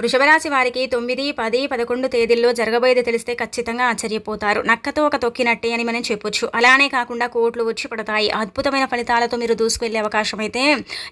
వృషభరాశి వారికి తొమ్మిది పది పదకొండు తేదీల్లో జరగబోయేది తెలిస్తే ఖచ్చితంగా ఆశ్చర్యపోతారు. నక్కతో ఒక తొక్కినట్టే అని మనం చెప్పొచ్చు. అలానే కాకుండా కోట్లు వచ్చి పడతాయి. అద్భుతమైన ఫలితాలతో మీరు దూసుకెళ్ళే అవకాశం అయితే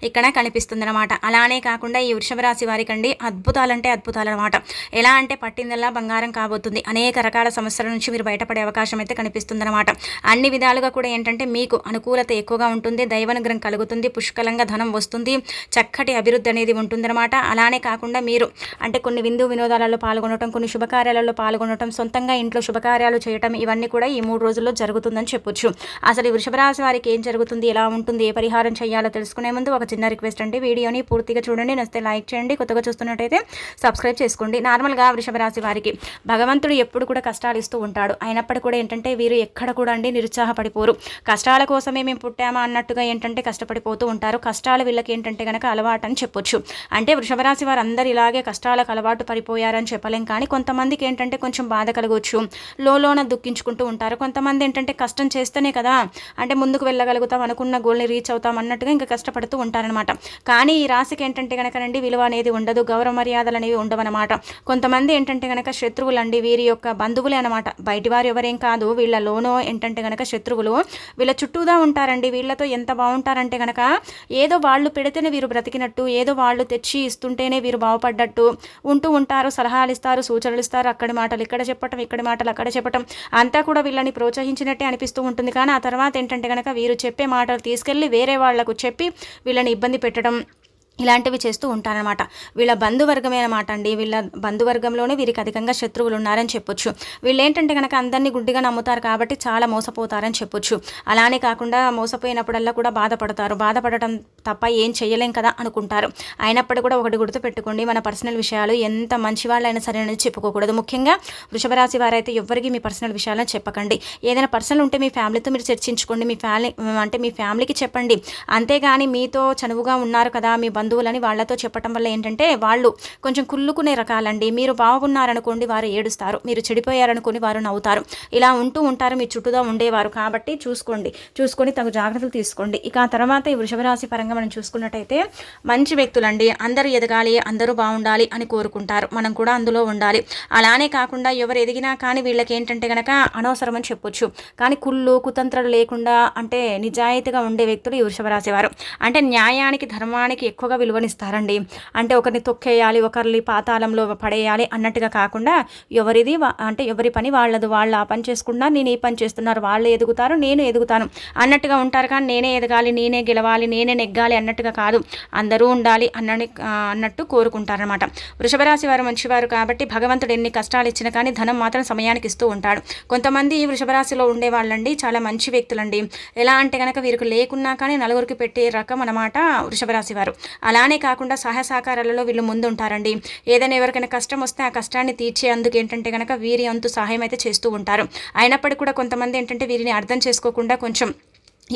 ఇక్కడ కనిపిస్తుందన్నమాట. అలానే కాకుండా ఈ వృషభరాశి వారికి అండి అద్భుతాలంటే అద్భుతాలు అనమాట ఎలా అంటే పట్టిందల్లా బంగారం కాబోతుంది. అనేక రకాల సమస్యల నుంచి మీరు బయటపడే అవకాశం అయితే కనిపిస్తుందన్నమాట. అన్ని విధాలుగా కూడా ఏంటంటే మీకు అనుకూలత ఎక్కువగా ఉంటుంది. దైవనుగ్రహం కలుగుతుంది. పుష్కలంగా ధనం వస్తుంది. చక్కటి అభివృద్ధి అనేది ఉంటుందన్నమాట. అలానే కాకుండా మీరు అంటే కొన్ని విందు వినోదాలలో పాల్గొనడం కొన్ని శుభకార్యాలలో పాల్గొనడం సొంతంగా ఇంట్లో శుభకార్యాలు చేయటం ఇవన్నీ కూడా ఈ మూడు రోజుల్లో జరుగుతుందని చెప్పొచ్చు. అసలు ఈ వృషభరాశి వారికి ఏం జరుగుతుంది ఎలా ఉంటుంది ఏ పరిహారం చేయాలో తెలుసుకునే ముందు ఒక చిన్న రిక్వెస్ట్ అండి. వీడియోని పూర్తిగా చూడండి నస్తే లైక్ చేయండి. కొత్తగా చూస్తున్నట్టయితే సబ్స్క్రైబ్ చేసుకోండి. నార్మల్గా వృషభరాశి వారికి భగవంతుడు ఎప్పుడు కూడా కష్టాలు ఇస్తూ ఉంటాడు. అయినప్పటికీ కూడా ఏంటంటే వీరు ఎక్కడ కూడా అండి నిరుత్సాహపడిపోరు. కష్టాల కోసమే మేము పుట్టామా అన్నట్టుగా ఏంటంటే కష్టపడిపోతూ ఉంటారు. కష్టాలు వీళ్ళకి ఏంటంటే కనుక అలవాటు అని చెప్పొచ్చు. అంటే వృషభరాశి వారు అందరు ఇలాగే కష్టాలకు అలవాటు పడిపోయారని చెప్పలేం. కానీ కొంతమందికి ఏంటంటే కొంచెం బాధ కలగవచ్చు లోలోన దుఃఖించుకుంటూ ఉంటారు. కొంతమంది ఏంటంటే కష్టం చేస్తేనే కదా అంటే ముందుకు వెళ్ళగలుగుతాం అనుకున్న గోల్ని రీచ్ అవుతాం అన్నట్టుగా ఇంకా కష్టపడుతూ ఉంటారనమాట కానీ ఈ రాశికి ఏంటంటే కనుకనండి విలువ అనేది ఉండదు గౌరవ మర్యాదలు అనేవి ఉండవన్నమాట. కొంతమంది ఏంటంటే కనుక శత్రువులు అండి వీరి యొక్క బంధువులే అనమాట బయటి వారు ఎవరేం కాదు వీళ్ళలోనో ఏంటంటే కనుక శత్రువులు వీళ్ళ చుట్టూదా ఉంటారండి. వీళ్ళతో ఎంత బాగుంటారంటే కనుక ఏదో వాళ్ళు పెడితేనే వీరు బ్రతికినట్టు ఏదో వాళ్ళు తెచ్చి ఇస్తుంటేనే వీరు బాగుపడ్డట్టు ఉంటూ ఉంటారు సలహాలు ఇస్తారు సూచనలు ఇస్తారు. అక్కడి మాటలు ఇక్కడ చెప్పటం ఇక్కడి మాటలు అక్కడ చెప్పటం. అంతా కూడా వీళ్ళని ప్రోత్సహించినట్టే అనిపిస్తూ ఉంటుంది. కానీ ఆ తర్వాత ఏంటంటే కనుక వీరు చెప్పే మాటలు తీసుకెళ్ళి వేరే వాళ్ళకు చెప్పి వీళ్ళని ఇబ్బంది పెట్టడం ఇలాంటివి చేస్తూ ఉంటారనమాట వీళ్ళ బంధువర్గమే అనమాట అండి. వీళ్ళ బంధువర్గంలోనే వీరికి అధికంగా శత్రువులు ఉన్నారని చెప్పొచ్చు. వీళ్ళు ఏంటంటే కనుక అందరినీ గుడ్డిగా నమ్ముతారు కాబట్టి చాలా మోసపోతారని చెప్పొచ్చు. అలానే కాకుండా మోసపోయినప్పుడల్లా కూడా బాధపడతారు. బాధపడటం తప్ప ఏం చేయలేం కదా అనుకుంటారు. అయినప్పటికీ కూడా ఒకటి గుర్తు పెట్టుకోండి. మన పర్సనల్ విషయాలు ఎంత మంచి వాళ్ళైనా సరే అనేది చెప్పుకోకూడదు. ముఖ్యంగా వృషభరాశి వారైతే ఎవరికి మీ పర్సనల్ విషయాలను చెప్పకండి. ఏదైనా పర్సనల్ ఉంటే మీ ఫ్యామిలీతో మీరు చర్చించుకోండి. మీ ఫ్యామిలీ అంటే మీ ఫ్యామిలీకి చెప్పండి. అంతేగాని మీతో చనువుగా ఉన్నారు కదా మీ బంధువులని వాళ్ళతో చెప్పటం వల్ల ఏంటంటే వాళ్ళు కొంచెం కుళ్ళుకునే రకాలండి. మీరు బాగున్నారనుకోండి వారు ఏడుస్తారు. మీరు చెడిపోయారనుకోని వారు నవ్వుతారు. ఇలా ఉంటూ ఉంటారు. మీ చుట్టూదా ఉండేవారు కాబట్టి చూసుకోండి. చూసుకొని తగు జాగ్రత్తలు తీసుకోండి. ఇక ఆ తర్వాత ఈ వృషభరాశి పరంగా మనం చూసుకున్నట్టయితే మంచి వ్యక్తులండి. అందరూ ఎదగాలి అందరూ బాగుండాలి అని కోరుకుంటారు. మనం కూడా అందులో ఉండాలి. అలానే కాకుండా ఎవరు ఎదిగినా కానీ వీళ్ళకి ఏంటంటే కనుక అనవసరం అని చెప్పొచ్చు. కానీ కుళ్ళు కుతంత్రాలు లేకుండా అంటే నిజాయితీగా ఉండే వ్యక్తులు ఈ వృషభరాశి వారు. అంటే న్యాయానికి ధర్మానికి ఎక్కువగా విలువనిస్తారండి. అంటే ఒకరిని తొక్కేయాలి ఒకరిని పాతాళంలో పడేయాలి అన్నట్టుగా కాకుండా ఎవరిది అంటే ఎవరి పని వాళ్ళదు వాళ్ళు ఆ పని చేసుకున్నా నేను ఈ పని చేస్తున్నారు వాళ్ళు ఎదుగుతారు నేను ఎదుగుతాను అన్నట్టుగా ఉంటారు. కానీ నేనే ఎదగాలి నేనే గెలవాలి నేనే నెగ్గాలి అన్నట్టుగా కాదు. అందరూ ఉండాలి అన్నని అన్నట్టు కోరుకుంటారనమాట వృషభరాశి వారు మంచివారు కాబట్టి భగవంతుడు ఎన్ని కష్టాలు ఇచ్చినా కానీ ధనం మాత్రం సమయానికి ఇస్తూ ఉంటాడు. కొంతమంది ఈ వృషభరాశిలో ఉండే వాళ్ళండి చాలా మంచి వ్యక్తులండి. ఎలా అంటే కనుక వీరికి లేకున్నా కానీ నలుగురికి పెట్టే రకం అన్నమాట వృషభరాశి వారు. అలానే కాకుండా సహాయ సహకారాలలో వీళ్ళు ముందుంటారండి. ఏదైనా ఎవరికైనా కష్టం వస్తే ఆ కష్టాన్ని తీర్చే అందుకు ఏంటంటే కనుక వీరి అంతు సహాయం అయితే చేస్తూ ఉంటారు. అయినప్పటికీ కూడా కొంతమంది ఏంటంటే వీరిని అర్థం చేసుకోకుండా కొంచెం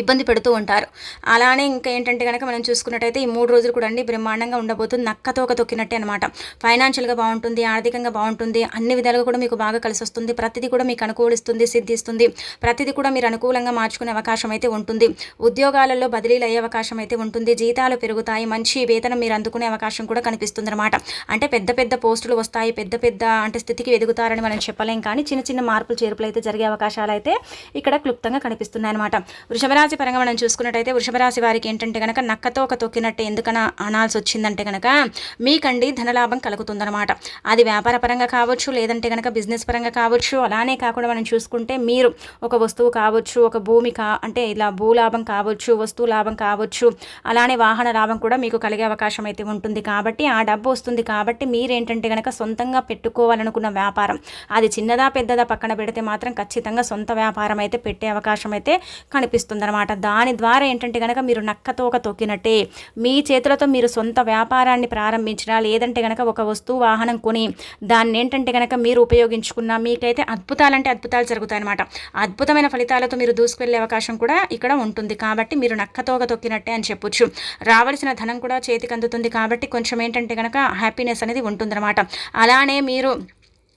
ఇబ్బంది పెడుతూ ఉంటారు. అలానే ఇంకా ఏంటంటే కనుక మనం చూసుకున్నట్టయితే ఈ మూడు రోజులు కూడా అండి బ్రహ్మాండంగా ఉండబోతుంది. నక్కతో ఒక తొక్కినట్టే అనమాట ఫైనాన్షియల్గా బాగుంటుంది ఆర్థికంగా బాగుంటుంది అన్ని విధాలుగా కూడా మీకు బాగా కలిసి వస్తుంది ప్రతిదీ కూడా మీకు అనుకూలిస్తుంది సిద్ధిస్తుంది. ప్రతిదీ కూడా మీరు అనుకూలంగా మార్చుకునే అవకాశం అయితే ఉంటుంది. ఉద్యోగాలలో బదిలీలు అయ్యే అవకాశం అయితే ఉంటుంది. జీతాలు పెరుగుతాయి మంచి వేతనం మీరు అందుకునే అవకాశం కూడా కనిపిస్తుంది అనమాట అంటే పెద్ద పెద్ద పోస్టులు వస్తాయి పెద్ద పెద్ద అంటే స్థితికి ఎదుగుతారని మనం చెప్పలేం. కానీ చిన్న చిన్న మార్పులు చేర్పులు అయితే జరిగే అవకాశాలు అయితే ఇక్కడ క్లుప్తంగా కనిపిస్తున్నాయి అనమాట వృషభరాశి పరంగా మనం చూసుకున్నట్టయితే వృషభరాశి వారికి ఏంటంటే కనుక నక్కతో ఒక తొక్కినట్టు ఎందుకన అనాల్సి వచ్చిందంటే కనుక మీకండి ధనలాభం కలుగుతుందన్నమాట. అది వ్యాపార పరంగా కావచ్చు లేదంటే కనుక బిజినెస్ పరంగా కావచ్చు అలానే కాకుండా మనం చూసుకుంటే మీరు ఒక వస్తువు కావచ్చు ఒక భూమి కా అంటే ఇలా భూలాభం కావచ్చు వస్తువు లాభం కావచ్చు అలానే వాహన లాభం కూడా మీకు కలిగే అవకాశం అయితే ఉంటుంది కాబట్టి ఆ డబ్బు వస్తుంది కాబట్టి మీరేంటంటే కనుక సొంతంగా పెట్టుకోవాలనుకున్న వ్యాపారం. అది చిన్నదా పెద్దదా పక్కన పెడితే మాత్రం ఖచ్చితంగా సొంత వ్యాపారం అయితే పెట్టే అవకాశం అయితే కనిపిస్తుంది అనమాట దాని ద్వారా ఏంటంటే కనుక మీరు నక్కతోక తొక్కినట్టే మీ చేతులతో మీరు సొంత వ్యాపారాన్ని ప్రారంభించినా లేదంటే కనుక ఒక వస్తువు వాహనం కొని దాన్ని ఏంటంటే కనుక మీరు ఉపయోగించుకున్నా మీకైతే అద్భుతాలంటే అద్భుతాలు జరుగుతాయన్నమాట. అద్భుతమైన ఫలితాలతో మీరు దూసుకెళ్ళే అవకాశం కూడా ఇక్కడ ఉంటుంది. కాబట్టి మీరు నక్కతోక తొక్కినట్టే అని చెప్పొచ్చు. రావాల్సిన ధనం కూడా చేతికి అందుతుంది. కాబట్టి కొంచెం ఏంటంటే కనుక హ్యాపీనెస్ అనేది ఉంటుందన్నమాట. అలానే మీరు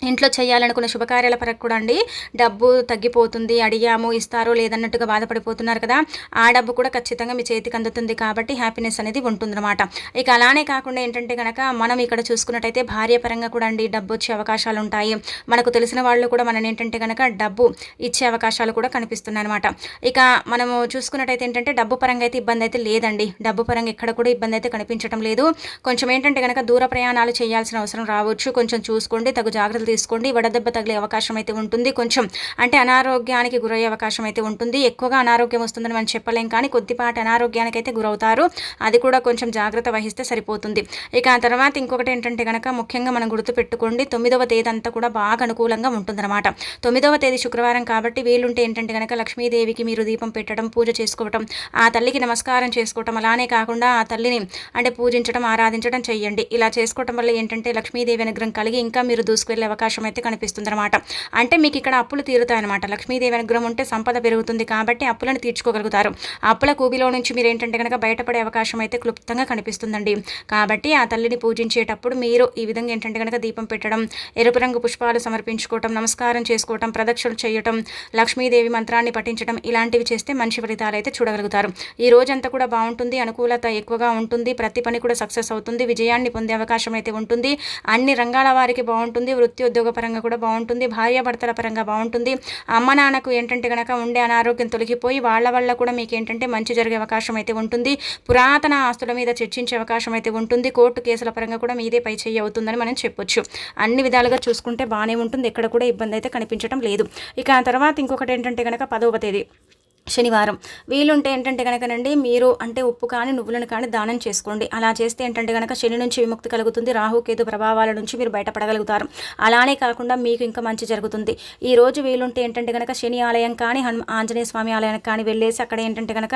ఇంట్లో చేయాలనుకున్న శుభకార్యాల పరకు కూడా అండి. డబ్బు తగ్గిపోతుంది అడిగాము ఇస్తారో లేదన్నట్టుగా బాధపడిపోతున్నారు కదా. ఆ డబ్బు కూడా ఖచ్చితంగా మీ చేతికి అందుతుంది కాబట్టి హ్యాపీనెస్ అనేది ఉంటుందన్నమాట. ఇక అలానే కాకుండా ఏంటంటే కనుక మనం ఇక్కడ చూసుకున్నట్టయితే భార్య పరంగా కూడా అండి డబ్బు వచ్చే అవకాశాలు ఉంటాయి. మనకు తెలిసిన వాళ్ళు కూడా మనం ఏంటంటే కనుక డబ్బు ఇచ్చే అవకాశాలు కూడా కనిపిస్తున్నాయి అనమాట ఇక మనము చూసుకున్నట్టయితే ఏంటంటే డబ్బు పరంగా అయితే ఇబ్బంది అయితే లేదండి. డబ్బు పరంగా ఎక్కడ కూడా ఇబ్బంది అయితే కనిపించడం లేదు. కొంచెం ఏంటంటే కనుక దూర ప్రయాణాలు చేయాల్సిన అవసరం రావచ్చు. కొంచెం చూసుకోండి తగు జాగ్రత్తలు తీసుకోండి. వడదెబ్బ తగిలే అవకాశం అయితే ఉంటుంది. కొంచెం అంటే అనారోగ్యానికి గురయ్యే అవకాశం అయితే ఉంటుంది. ఎక్కువగా అనారోగ్యం వస్తుందని మనం చెప్పలేం కానీ కొద్దిపాటి అనారోగ్యానికి అయితే గురవుతారు. అది కూడా కొంచెం జాగ్రత్త వహిస్తే సరిపోతుంది. ఇక ఆ తర్వాత ఇంకొకటి ఏంటంటే కనుక ముఖ్యంగా మనం గుర్తుపెట్టుకోండి తొమ్మిదవ తేదీ అంతా కూడా బాగా అనుకూలంగా ఉంటుందన్నమాట. తొమ్మిదవ తేదీ శుక్రవారం కాబట్టి వీలుంటే ఏంటంటే కనుక లక్ష్మీదేవికి మీరు దీపం పెట్టడం పూజ చేసుకోవటం ఆ తల్లికి నమస్కారం చేసుకోవటం అలానే కాకుండా ఆ తల్లిని అంటే పూజించడం ఆరాధించడం చేయండి. ఇలా చేసుకోవటం వల్ల ఏంటంటే లక్ష్మీదేవి అనుగ్రహం కలిగి ఇంకా మీరు దూసుకువెళ్ళే అవకాశం అయితే కనిపిస్తుంది అనమాట అంటే మీకు ఇక్కడ అప్పులు తీరుతాయన్నమాట. లక్ష్మీదేవి అనుగ్రహం ఉంటే సంపద పెరుగుతుంది కాబట్టి అప్పులను తీర్చుకోగలుగుతారు. అప్పుల కూబిలో నుంచి మీరు ఏంటంటే కనుక బయటపడే అవకాశం అయితే క్లుప్తంగా కనిపిస్తుందండి. కాబట్టి ఆ తల్లిని పూజించేటప్పుడు మీరు ఈ విధంగా ఏంటంటే కనుక దీపం పెట్టడం ఎరుపు రంగు పుష్పాలు సమర్పించుకోవటం నమస్కారం చేసుకోవటం ప్రదక్షిణలు చేయటం లక్ష్మీదేవి మంత్రాన్ని పఠించడం ఇలాంటివి చేస్తే మంచి ఫలితాలు అయితే చూడగలుగుతారు. ఈ రోజంతా కూడా బాగుంటుంది అనుకూలత ఎక్కువగా ఉంటుంది ప్రతి పని కూడా సక్సెస్ అవుతుంది విజయాన్ని పొందే అవకాశం అయితే ఉంటుంది. అన్ని రంగాల వారికి బాగుంటుంది వృత్తి ఉద్యోగ పరంగా కూడా బాగుంటుంది భార్యాభర్తల పరంగా బాగుంటుంది. అమ్మ నాన్నకు ఏంటంటే కనుక ఉండే అనారోగ్యం తొలగిపోయి వాళ్ళ వల్ల కూడా మీకు ఏంటంటే మంచి జరిగే అవకాశం అయితే ఉంటుంది. పురాతన ఆస్తుల మీద చర్చించే అవకాశం అయితే ఉంటుంది. కోర్టు కేసుల పరంగా కూడా మీదే పై చేయి అవుతుందని మనం చెప్పొచ్చు. అన్ని విధాలుగా చూసుకుంటే బాగానే ఉంటుంది. ఎక్కడ కూడా ఇబ్బంది అయితే కనిపించడం లేదు. ఇక తర్వాత ఇంకొకటి ఏంటంటే కనుక పదవ తేదీ. శనివారం. వీలుంటే ఏంటంటే కనుకనండి మీరు అంటే ఉప్పు కానీ నువ్వులను కానీ దానం చేసుకోండి. అలా చేస్తే ఏంటంటే కనుక శని నుంచి విముక్తి కలుగుతుంది రాహుకేతు ప్రభావాల నుంచి మీరు బయటపడగలుగుతారు. అలానే కాకుండా మీకు ఇంకా మంచి జరుగుతుంది. ఈ రోజు వీలుంటే ఏంటంటే కనుక శని ఆలయం కానీ హను ఆంజనేయ స్వామి ఆలయానికి కానీ వెళ్ళేసి అక్కడ ఏంటంటే కనుక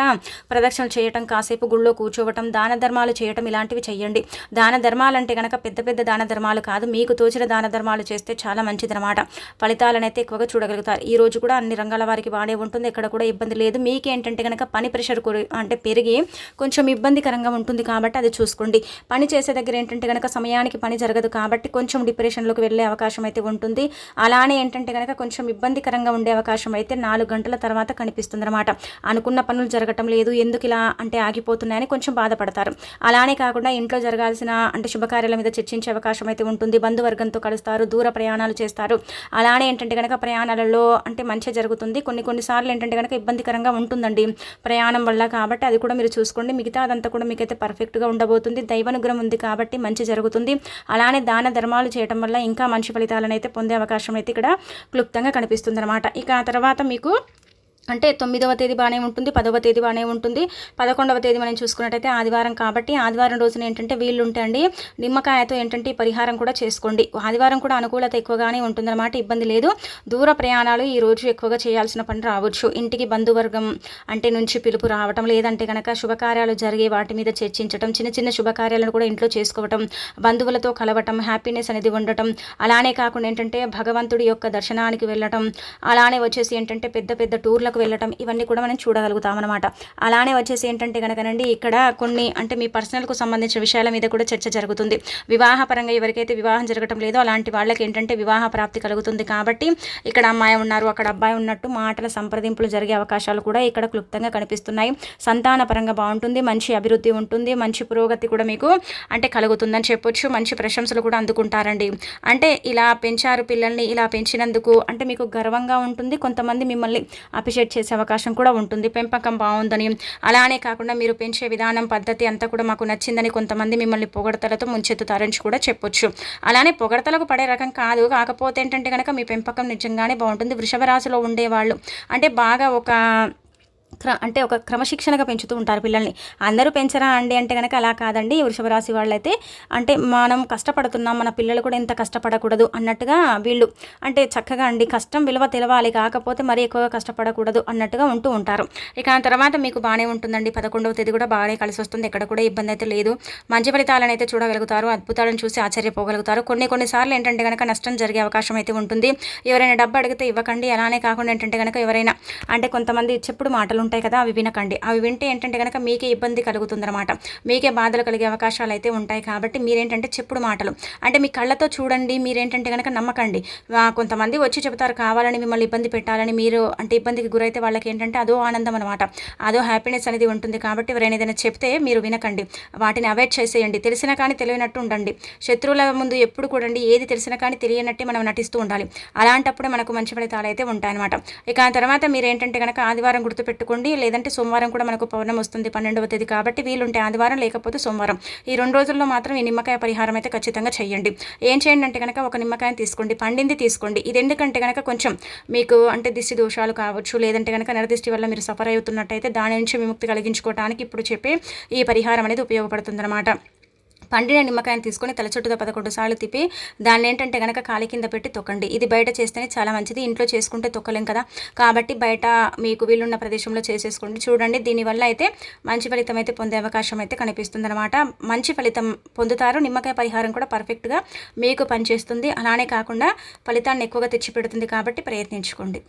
ప్రదక్షిణలు చేయటం కాసేపు గుళ్ళో కూర్చోవటం దాన ధర్మాలు చేయటం ఇలాంటివి చేయండి దాన ధర్మాలు అంటే కనుక పెద్ద పెద్ద దాన ధర్మాలు కాదు మీకు తోచిన దాన ధర్మాలు చేస్తే చాలా మంచిదన్నమాట. అనమాట అయితే ఎక్కువగా చూడగలుగుతారు. ఈ రోజు కూడా అన్ని రంగాల వారికి బాగానే ఉంటుంది ఎక్కడ కూడా ఇబ్బంది లేదు. మీకేంటంటే కనుక పని ప్రెషర్ అంటే పెరిగి కొంచెం ఇబ్బందికరంగా ఉంటుంది కాబట్టి అది చూసుకోండి. పని చేసే దగ్గర ఏంటంటే కనుక సమయానికి పని జరగదు కాబట్టి కొంచెం డిప్రెషన్లోకి వెళ్ళే అవకాశం అయితే ఉంటుంది. అలానే ఏంటంటే కనుక కొంచెం ఇబ్బందికరంగా ఉండే అవకాశం అయితే నాలుగు గంటల తర్వాత కనిపిస్తుంది అనమాట అనుకున్న పనులు జరగటం లేదు. ఎందుకు ఇలా అంటే ఆగిపోతున్నాయని కొంచెం బాధపడతారు. అలానే కాకుండా ఇంట్లో జరగాల్సిన అంటే శుభకార్యాల మీద చర్చించే అవకాశం అయితే ఉంటుంది. బంధువర్గంతో కలుస్తారు దూర ప్రయాణాలు చేస్తారు. అలానే ఏంటంటే కనుక ప్రయాణాలలో అంటే మంచి జరుగుతుంది. కొన్ని కొన్నిసార్లు ఏంటంటే కనుక ఇబ్బందికరంగా ఉంటుందండి. ప్రయాణం వల్ల కాబట్టి అది కూడా మీరు చూసుకోండి. మిగతా అదంతా కూడా మీకైతే పర్ఫెక్ట్గా ఉండబోతుంది. దైవానుగ్రహం ఉంది కాబట్టి మంచి జరుగుతుంది. అలానే దాన ధర్మాలు చేయడం వల్ల ఇంకా మంచి ఫలితాలను అయితే పొందే అవకాశం అయితే ఇక్కడ క్లుప్తంగా కనిపిస్తుంది అనమాట ఇక ఆ తర్వాత మీకు అంటే తొమ్మిదవ తేదీ బాగానే ఉంటుంది పదవ తేదీ బాగానే ఉంటుంది. పదకొండవ తేదీ మనం చూసుకున్నట్టయితే ఆదివారం కాబట్టి ఆదివారం రోజున ఏంటంటే వీళ్ళు ఉంటాయండి నిమ్మకాయతో ఏంటంటే పరిహారం కూడా చేసుకోండి. ఆదివారం కూడా అనుకూలత ఎక్కువగానే ఉంటుందన్నమాట ఇబ్బంది లేదు. దూర ప్రయాణాలు ఈ రోజు ఎక్కువగా చేయాల్సిన పని రావచ్చు. ఇంటికి బంధువర్గం అంటే నుంచి పిలుపు రావటం లేదంటే కనుక శుభకార్యాలు జరిగే వాటి మీద చర్చించడం చిన్న చిన్న శుభకార్యాలను కూడా ఇంట్లో చేసుకోవటం బంధువులతో కలవటం హ్యాపీనెస్ అనేది ఉండటం అలానే కాకుండా ఏంటంటే భగవంతుడి యొక్క దర్శనానికి వెళ్ళటం అలానే వచ్చేసి ఏంటంటే పెద్ద పెద్ద టూర్లకు వెళ్ళటం ఇవన్నీ కూడా మనం చూడగలుగుతాం అనమాట అలానే వచ్చేసి ఏంటంటే కనుకనండి ఇక్కడ కొన్ని అంటే మీ పర్సనల్కు సంబంధించిన విషయాల మీద కూడా చర్చ జరుగుతుంది. వివాహపరంగా ఎవరికైతే వివాహం జరగటం లేదో అలాంటి వాళ్ళకి ఏంటంటే వివాహ ప్రాప్తి కలుగుతుంది కాబట్టి ఇక్కడ అమ్మాయి ఉన్నారు అక్కడ అబ్బాయి ఉన్నట్టు మాటల సంప్రదింపులు జరిగే అవకాశాలు కూడా ఇక్కడ క్లుప్తంగా కనిపిస్తున్నాయి. సంతాన పరంగా బాగుంటుంది మంచి అభివృద్ధి ఉంటుంది మంచి పురోగతి కూడా మీకు అంటే కలుగుతుందని చెప్పొచ్చు మంచి ప్రశంసలు కూడా అందుకుంటారండి. అంటే ఇలా పెంచారు పిల్లల్ని ఇలా పెంచినందుకు అంటే మీకు గర్వంగా ఉంటుంది కొంతమంది మిమ్మల్ని అప్రిషియేట్ క్రియేట్ చేసే అవకాశం కూడా ఉంటుంది. పెంపకం బాగుందని. అలానే కాకుండా మీరు పెంచే విధానం పద్ధతి అంతా కూడా మాకు నచ్చిందని కొంతమంది మిమ్మల్ని పొగడతలతో ముంచెత్తుతారని కూడా చెప్పొచ్చు. అలానే పొగడతలకు పడే రకం కాదు. కాకపోతే ఏంటంటే కనుక మీ పెంపకం నిజంగానే బాగుంటుంది. వృషభ రాశిలో ఉండేవాళ్ళు అంటే బాగా ఒక అంటే ఒక క్రమశిక్షణగా పెంచుతూ ఉంటారు పిల్లల్ని. అందరూ పెంచరా అండి అంటే కనుక అలా కాదండి. వృషభ రాశి వాళ్ళైతే అంటే మనం కష్టపడుతున్నాం మన పిల్లలు కూడా ఇంత కష్టపడకూడదు అన్నట్టుగా వీళ్ళు అంటే చక్కగా అండి కష్టం విలువ తెలవాలి కాకపోతే మరీ ఎక్కువగా కష్టపడకూడదు అన్నట్టుగా ఉంటూ ఉంటారు. ఇక తర్వాత మీకు బాగానే ఉంటుందండి. పదకొండవ తేదీ కూడా బాగానే కలిసి వస్తుంది ఎక్కడ కూడా ఇబ్బంది అయితే లేదు. మంచి ఫలితాలను అయితే చూడగలుగుతారు. అద్భుతాలను చూసి ఆశ్చర్యపోగలుగుతారు. కొన్ని కొన్నిసార్లు ఏంటంటే కనుక నష్టం జరిగే అవకాశం అయితే ఉంటుంది. ఎవరైనా డబ్బు అడిగితే ఇవ్వకండి. అలానే కాకుండా ఏంటంటే కనుక ఎవరైనా అంటే కొంతమంది చెప్పుడు మాటలు ఉంటాయి కదా అవి వినకండి. అవి వింటే ఏంటంటే కనుక మీకే ఇబ్బంది కలుగుతుందన్నమాట. మీకే బాధలు కలిగే అవకాశాలు అయితే ఉంటాయి కాబట్టి మీరేంటంటే చెప్పుడు మాటలు. అంటే మీ కళ్ళతో చూడండి మీరేంటంటే కనుక నమ్మకండి. కొంతమంది వచ్చి చెబుతారు కావాలని మిమ్మల్ని ఇబ్బంది పెట్టాలని మీరు అంటే ఇబ్బందికి గురైతే వాళ్ళకి ఏంటంటే అదో ఆనందం అనమాట అదో హ్యాపీనెస్ అనేది ఉంటుంది కాబట్టి ఎవరైనా ఏదైనా చెప్తే మీరు వినకండి. వాటిని అవాయిడ్ చేసేయండి. తెలిసినా కానీ తెలియనట్టు ఉండండి. శత్రువుల ముందు ఎప్పుడు కూడండి ఏది తెలిసినా కానీ తెలియనట్టే మనం నటిస్తూ ఉండాలి. అలాంటప్పుడే మనకు మంచి ఫలితాలు అయితే ఉంటాయన్నమాట. ఇక ఆ తర్వాత మీరు ఏంటంటే కనుక ఆదివారం గుర్తుపెట్టుకోండి లేదంటే సోమవారం కూడా మనకు పౌర్ణమి వస్తుంది పన్నెండవ తేదీ కాబట్టి వీలుంటే ఆదివారం లేకపోతే సోమవారం. ఈ రెండు రోజుల్లో మాత్రం ఈ నిమ్మకాయ పరిహారం అయితే ఖచ్చితంగా చేయండి. ఏం చేయండి అంటే కనుక ఒక నిమ్మకాయని తీసుకోండి పండింది తీసుకోండి. ఇది ఎందుకంటే కనుక కొంచెం మీకు అంటే దిష్టి దోషాలు కావచ్చు లేదంటే కనుక నరదిష్టి వల్ల మీరు సఫర్ అవుతున్నట్టయితే దాని నుంచి విముక్తి కలిగించుకోవడానికి ఇప్పుడు చెప్పే ఈ పరిహారం అనేది ఉపయోగపడుతుందన్నమాట. పండిన నిమ్మకాయని తీసుకొని తల చుట్టూతో పదకొండు సార్లు తిప్పి దాన్ని ఏంటంటే కనుక కాలి కింద పెట్టి తొక్కండి. ఇది బయట చేస్తేనే చాలా మంచిది. ఇంట్లో చేసుకుంటే తొక్కలేం కదా. కాబట్టి బయట మీకు వీలున్న ప్రదేశంలో చేసేసుకోండి. చూడండి దీనివల్ల అయితే మంచి ఫలితం అయితే పొందే అవకాశం అయితే కనిపిస్తుంది మంచి ఫలితం పొందుతారు. నిమ్మకాయ పరిహారం కూడా పర్ఫెక్ట్గా మీకు పనిచేస్తుంది. అలానే కాకుండా ఫలితాన్ని ఎక్కువగా తెచ్చిపెడుతుంది కాబట్టి ప్రయత్నించుకోండి.